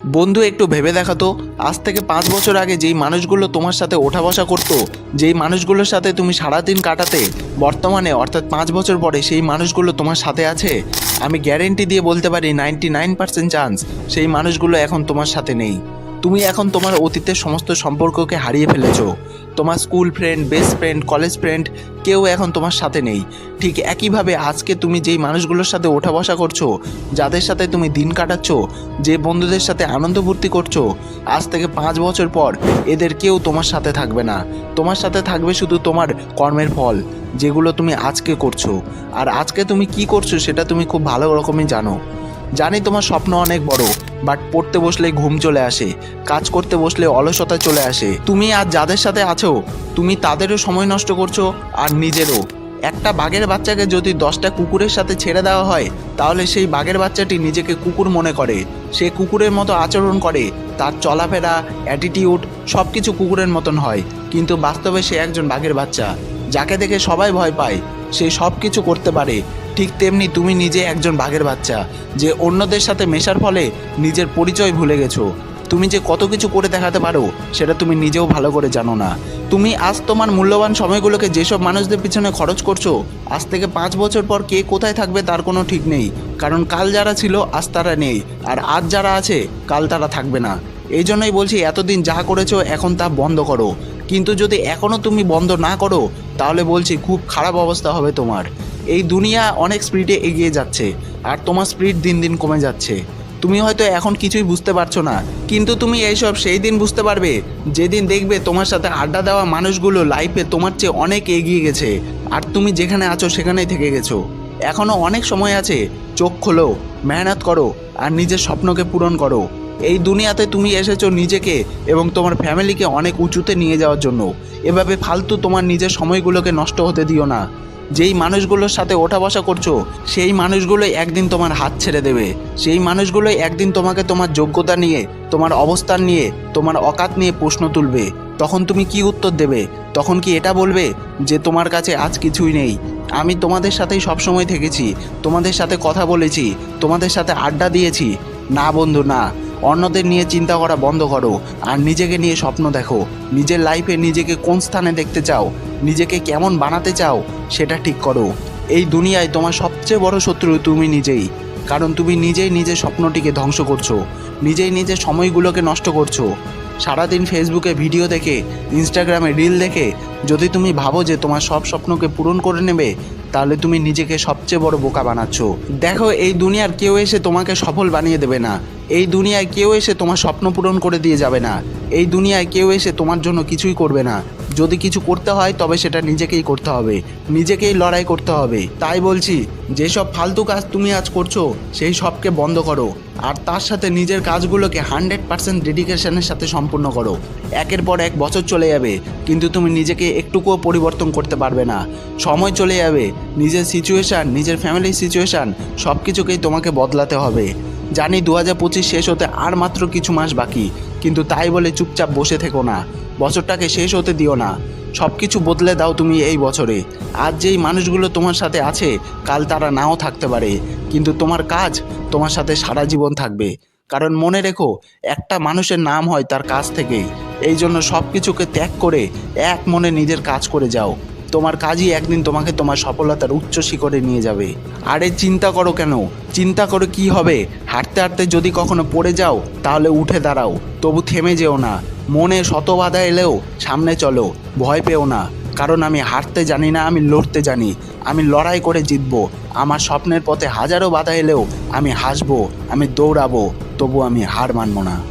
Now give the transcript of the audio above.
বন্ধু, একটু ভেবে দেখাতো আজ থেকে পাঁচ বছর আগে যেই মানুষগুলো তোমার সাথে ওঠা বসা করতো, যেই মানুষগুলোর সাথে তুমি সারাদিন কাটাতে, বর্তমানে অর্থাৎ পাঁচ বছর পরে সেই মানুষগুলো তোমার সাথে আছে, আমি গ্যারেন্টি দিয়ে বলতে পারি নাইনটি নাইন পার্সেন্ট চান্স সেই মানুষগুলো এখন তোমার সাথে নেই। তুমি এখন তোমার অতীতের সমস্ত সম্পর্ককে হারিয়ে ফেলেছো। তোমার school friend best friend college friend কেউ এখন তোমার সাথে নেই। ঠিক একইভাবে আজকে তুমি যেই মানুষগুলোর সাথে ওঠা বসা করছ, যাদের সাথে তুমি দিন কাটাচ্ছ, যে বন্ধুদের সাথে আনন্দ ফুর্তি করছ, আজ থেকে পাঁচ বছর পর এদের কেউ তোমার সাথে থাকবে না। তোমার সাথে থাকবে শুধু তোমার কর্মের ফল, যেগুলো তুমি আজকে করছ। আর আজকে তুমি কি করছ সেটা তুমি খুব ভালো রকমই জানো। জানি তোমার স্বপ্ন অনেক বড় বাট পড়তে বসলে ঘুম চলে আসে, কাজ করতে বসলে অলসতা চলে আসে। তুমি আজ যাদের সাথে আছো, তুমি তাদেরও সময় নষ্ট করছ আর নিজেরও। একটা বাঘের বাচ্চাকে যদি দশটা কুকুরের সাথে ছেড়ে দেওয়া হয়, তাহলে সেই বাঘের বাচ্চাটি নিজেকে কুকুর মনে করে। সে কুকুরের মতো আচরণ করে, তার চলাফেরা অ্যাটিটিউড সব কিছু কুকুরের মতন হয়। কিন্তু বাস্তবে সে একজন বাঘের বাচ্চা, যাকে দেখে সবাই ভয় পায়। সে সব কিছু করতে পারে। ঠিক তেমনি তুমি নিজে একজন বাঘের বাচ্চা, যে অন্যদের সাথে মেশার ফলে নিজের পরিচয় ভুলে গেছো। তুমি যে কত কিছু করে দেখাতে পারো, সেটা তুমি নিজেও ভালো করে জানো না। তুমি আজ তোমার মূল্যবান সময়গুলোকে যেসব মানুষদের পিছনে খরচ করছ, আজ থেকে পাঁচ বছর পর কে কোথায় থাকবে তার কোনো ঠিক নেই। কারণ কাল যারা ছিল, আজ তারা নেই, আর আজ যারা আছে, কাল তারা থাকবে না। এই জন্যই বলছি, এতদিন যা করেছ, এখন তা বন্ধ করো। কিন্তু যদি এখনও তুমি বন্ধ না করো, তাহলে বলছি খুব খারাপ অবস্থা হবে তোমার। এই দুনিয়া অনেক স্পিডে এগিয়ে যাচ্ছে, আর তোমার স্পিড দিন দিন কমে যাচ্ছে। তুমি হয়তো এখন কিছুই বুঝতে পারছ না, কিন্তু তুমি এইসব সেই দিন বুঝতে পারবে, যেদিন দেখবে তোমার সাথে আড্ডা দেওয়া মানুষগুলো লাইফে তোমার চেয়ে অনেক এগিয়ে গেছে, আর তুমি যেখানে আছো সেখানেই থেকে গেছো। এখনও অনেক সময় আছে, চোখ খোলো, মেহনত করো, আর নিজের স্বপ্নকে পূরণ করো। এই দুনিয়াতে তুমি এসেছ নিজেকে এবং তোমার ফ্যামিলিকে অনেক উঁচুতে নিয়ে যাওয়ার জন্য। এভাবে ফালতু তোমার নিজের সময়গুলোকে নষ্ট হতে দিও না। যেই মানুষগুলোর সাথে ওঠা বসা করছ, সেই মানুষগুলোই একদিন তোমার হাত ছেড়ে দেবে। সেই মানুষগুলোই একদিন তোমাকে তোমার যোগ্যতা নিয়ে, তোমার অবস্থান নিয়ে, তোমার অকাত নিয়ে প্রশ্ন তুলবে। তখন তুমি কি উত্তর দেবে? তখন কি এটা বলবে যে, তোমার কাছে আজ কিছুই নেই। আমি তোমাদের সাথেই সবসময় থেকেছি। তোমাদের সাথে কথা বলেছি। তোমাদের সাথে আড্ডা দিয়েছি। না বন্ধু, না। অন্যদের নিয়ে চিন্তা করা বন্ধ করো। আর নিজেকে নিয়ে স্বপ্ন দেখো। নিজের লাইফে নিজেকে কোন স্থানে দেখতে চাও? নিজেকে কেমন বানাতে চাও? সেটা ঠিক করো। এই দুনিয়ায় তোমার সবচেয়ে বড় শত্রু তুমি নিজেই। কারণ তুমি নিজেই নিজের স্বপ্নটিকে ধ্বংস করছ। নিজেই নিজের সময়গুলোকে নষ্ট করছ। সারাদিন ফেসবুকে ভিডিও দেখে ইনস্টাগ্রামে রিল দেখে, যদি তুমি ভাবো যে তোমার সব স্বপ্নকে পূরণ করে নেবে তাহলে তুমি নিজেকে সবচেয়ে বড় বোকা বানাচ্ছ। দেখো, এই দুনিয়ার কেউ এসে তোমাকে সফল বানিয়ে দেবে না। এই দুনিয়ায় কেউ এসে তোমার স্বপ্ন পূরণ করে দিয়ে যাবে না। এই দুনিয়ায় কেউ এসে তোমার জন্য কিছুই করবে না। যদি কিছু করতে হয়, তবে সেটা নিজেকেই করতে হবে। নিজেকেই লড়াই করতে হবে। তাই বলছি, যেসব ফালতু কাজ তুমি আজ করছ, সেই সবকে বন্ধ করো। আর তার সাথে নিজের কাজগুলোকে হান্ড্রেড পার্সেন্ট ডেডিকেশনের সাথে সম্পূর্ণ করো। একের পর এক বছর চলে যাবে, কিন্তু তুমি নিজেকে একটুকুও পরিবর্তন করতে পারবে না। সময় চলে যাবে, নিজের সিচুয়েশান নিজের ফ্যামিলির সিচুয়েশান সব কিছুকেই তোমাকে বদলাতে হবে। জানি দু হাজার পঁচিশ শেষ হতে আর মাত্র কিছু মাস বাকি। কিন্তু তাই বলে চুপচাপ বসে থেকো না। বছরটাকে শেষ হতে দিও না। সব কিছু বদলে দাও তুমি এই বছরে। আজ যেই মানুষগুলো তোমার সাথে আছে, কাল তারা নাও থাকতে পারে। কিন্তু তোমার কাজ তোমার সাথে সারা জীবন থাকবে। কারণ মনে রেখো, একটা মানুষের নাম হয় তার কাজ থেকেই এই জন্য সব কিছুকে ত্যাগ করে এক মনে নিজের কাজ করে যাও। তোমার কাজই একদিন তোমাকে তোমার সফলতার উচ্চ শিখরে নিয়ে যাবে। আরে চিন্তা করো কেন? চিন্তা করো কি হবে? হাঁটতে হাঁটতে যদি কখনো পড়ে যাও, তাহলে উঠে দাঁড়াও। তবু থেমে যেও না। মনে শত বাধা এলেও সামনে চলো। ভয় পেও না। কারণ আমি হাঁটতে জানি না, আমি লড়তে জানি। আমি লড়াই করে জিতবো। আমার স্বপ্নের পথে হাজারো বাধা এলেও আমি হাসবো, আমি দৌড়াবো। তবু আমি হার মানবো না।